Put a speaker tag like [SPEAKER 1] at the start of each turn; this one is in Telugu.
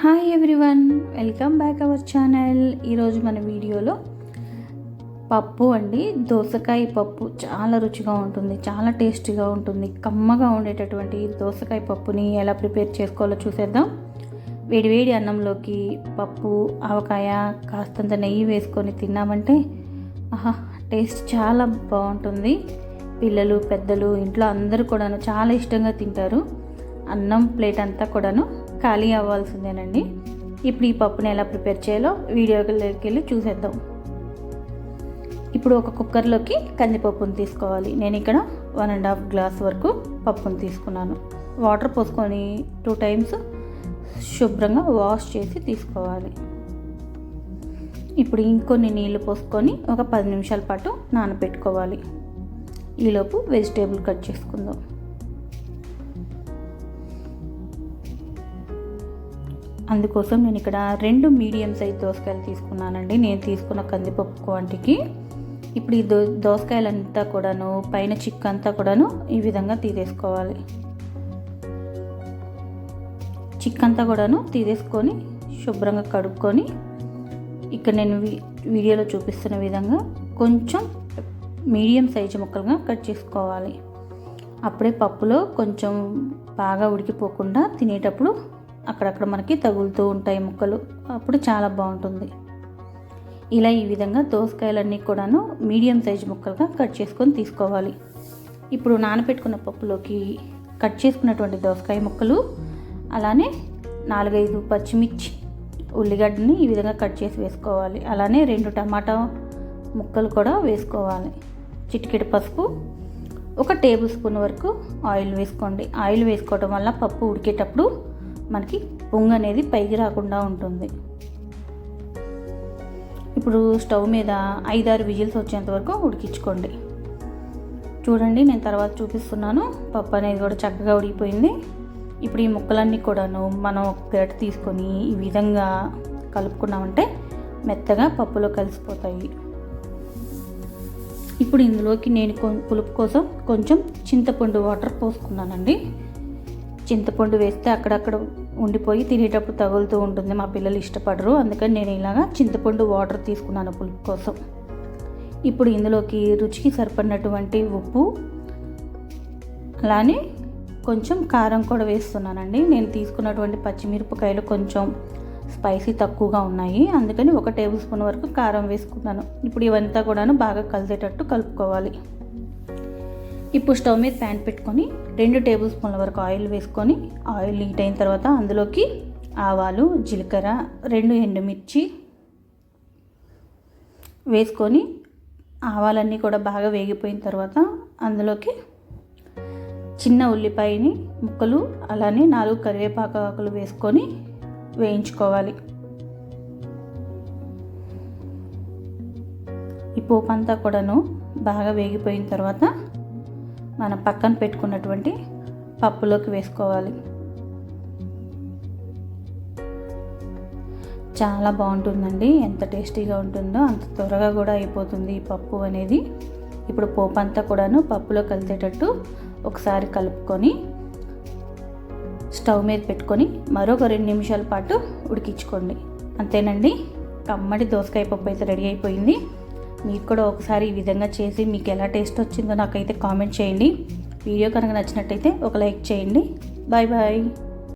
[SPEAKER 1] Hi everyone welcome back our channel. ఈరోజు మన వీడియోలో పప్పు అండి. దోసకాయ పప్పు చాలా రుచిగా ఉంటుంది చాలా టేస్టీగా ఉంటుంది. కమ్మగా ఉండేటటువంటి దోసకాయ పప్పుని ఎలా ప్రిపేర్ చేసుకోవాలో చూసేద్దాం. వేడివేడి అన్నంలోకి పప్పు ఆవకాయ కాస్తంత నెయ్యి వేసుకొని తిన్నామంటే ఆహా టేస్ట్ చాలా బాగుంటుంది. పిల్లలు పెద్దలు ఇంట్లో అందరూ కూడాను చాలా ఇష్టంగా తింటారు. అన్నం ప్లేట్ అంతా కూడాను ఖాళీ అవ్వాల్సిందేనండి. ఇప్పుడు ఈ పప్పుని ఎలా ప్రిపేర్ చేయాలో వీడియోలోకి వెళ్ళి చూసేద్దాం. ఇప్పుడు ఒక కుక్కర్లోకి కందిపప్పును తీసుకోవాలి. నేను ఇక్కడ వన్ అండ్ హాఫ్ గ్లాస్ వరకు పప్పును తీసుకున్నాను. వాటర్ పోసుకొని టూ టైమ్స్ శుభ్రంగా వాష్ చేసి తీసుకోవాలి. ఇప్పుడు ఇంకొన్ని నీళ్ళు పోసుకొని ఒక పది నిమిషాల పాటు నానబెట్టుకోవాలి. ఈలోపు వెజిటేబుల్ కట్ చేసుకుందాం. అందుకోసం నేను ఇక్కడ రెండు మీడియం సైజ్ దోసకాయలు తీసుకున్నానండి. నేను తీసుకున్న కందిపప్పు వంటికి ఇప్పుడు ఈ దో దోసకాయలంతా కూడాను పైన చిక్ అంతా కూడాను ఈ విధంగా తీసేసుకోవాలి. చిక్ అంతా కూడాను తీసేసుకొని శుభ్రంగా కడుక్కొని ఇక్కడ నేను వీడియోలో చూపిస్తున్న విధంగా కొంచెం మీడియం సైజు ముక్కలుగా కట్ చేసుకోవాలి. అప్పుడే పప్పులో కొంచెం బాగా ఉడికిపోకుండా తినేటప్పుడు అక్కడక్కడ మనకి తగులుతూ ఉంటాయి ముక్కలు. అప్పుడు చాలా బాగుంటుంది. ఇలా ఈ విధంగా దోసకాయలన్నీ కూడాను మీడియం సైజ్ ముక్కలుగా కట్ చేసుకొని తీసుకోవాలి. ఇప్పుడు నానబెట్టుకున్న పప్పులోకి కట్ చేసుకున్నటువంటి దోసకాయ ముక్కలు అలానే నాలుగైదు పచ్చిమిర్చి ఉల్లిగడ్డని ఈ విధంగా కట్ చేసి వేసుకోవాలి. అలానే రెండు టమాటా ముక్కలు కూడా వేసుకోవాలి. చిటికెడు పసుపు ఒక టేబుల్ స్పూన్ వరకు ఆయిల్ వేసుకోండి. ఆయిల్ వేసుకోవడం వల్ల పప్పు ఉడికేటప్పుడు మనకి పొంగు అనేది పైకి రాకుండా ఉంటుంది. ఇప్పుడు స్టవ్ మీద ఐదారు విజిల్స్ వచ్చేంత వరకు ఉడికించుకోండి. చూడండి నేను తర్వాత చూపిస్తున్నాను. పప్పు అనేది కూడా చక్కగా ఉడికిపోయింది. ఇప్పుడు ఈ ముక్కలన్నీ కూడాను మనం ఒక గరిట తీసుకొని ఈ విధంగా కలుపుకున్నామంటే మెత్తగా పప్పులో కలిసిపోతాయి. ఇప్పుడు ఇందులోకి నేను పులుపు కోసం కొంచెం చింతపండు వాటర్ పోసుకున్నానండి. చింతపండు వేస్తే అక్కడక్కడ ఉండిపోయి తినేటప్పుడు తగులుతూ ఉంటుంది. మా పిల్లలు ఇష్టపడరు. అందుకని నేను ఇలాగా చింతపండు వాటర్ తీసుకున్నాను పులుపు కోసం. ఇప్పుడు ఇందులోకి రుచికి సరిపడినటువంటి ఉప్పు అలానే కొంచెం కారం కూడా వేస్తున్నానండి. నేను తీసుకున్నటువంటి పచ్చిమిరపకాయలు కొంచెం స్పైసీ తక్కువగా ఉన్నాయి. అందుకని ఒక టేబుల్ స్పూన్ వరకు కారం వేసుకున్నాను. ఇప్పుడు ఇవంతా కూడాను బాగా కలిసేటట్టు కలుపుకోవాలి. ఇప్పుడు స్టవ్ మీద ప్యాన్ పెట్టుకొని రెండు టేబుల్ స్పూన్ల వరకు ఆయిల్ వేసుకొని ఆయిల్ హీట్ అయిన తర్వాత అందులోకి ఆవాలు జీలకర్ర రెండు ఎండుమిర్చి వేసుకొని ఆవాలన్నీ కూడా బాగా వేగిపోయిన తర్వాత అందులోకి చిన్న ఉల్లిపాయని ముక్కలు అలానే నాలుగు కరివేపాకు ఆకులు వేసుకొని వేయించుకోవాలి. ఈ పోపు అంతా కూడాను బాగా వేగిపోయిన తర్వాత మనం పక్కన పెట్టుకున్నటువంటి పప్పులోకి వేసుకోవాలి. చాలా బాగుంటుందండి. ఎంత టేస్టీగా ఉంటుందో అంత త్వరగా కూడా అయిపోతుంది ఈ పప్పు అనేది. ఇప్పుడు పోపు అంతా కూడాను పప్పులో కలిసేటట్టు ఒకసారి కలుపుకొని స్టవ్ మీద పెట్టుకొని మరొక రెండు నిమిషాల పాటు ఉడికించుకోండి. అంతేనండి? కమ్మడి దోసకాయ పప్పు అయితే రెడీ అయిపోయింది. మీరు కూడా ఒకసారి ఈ విధంగా చేసి మీకు ఎలా టేస్ట్ వచ్చిందో నాకైతే కామెంట్ చేయండి. వీడియో కనుక నచ్చినట్టయితే ఒక లైక్ చేయండి. Bye bye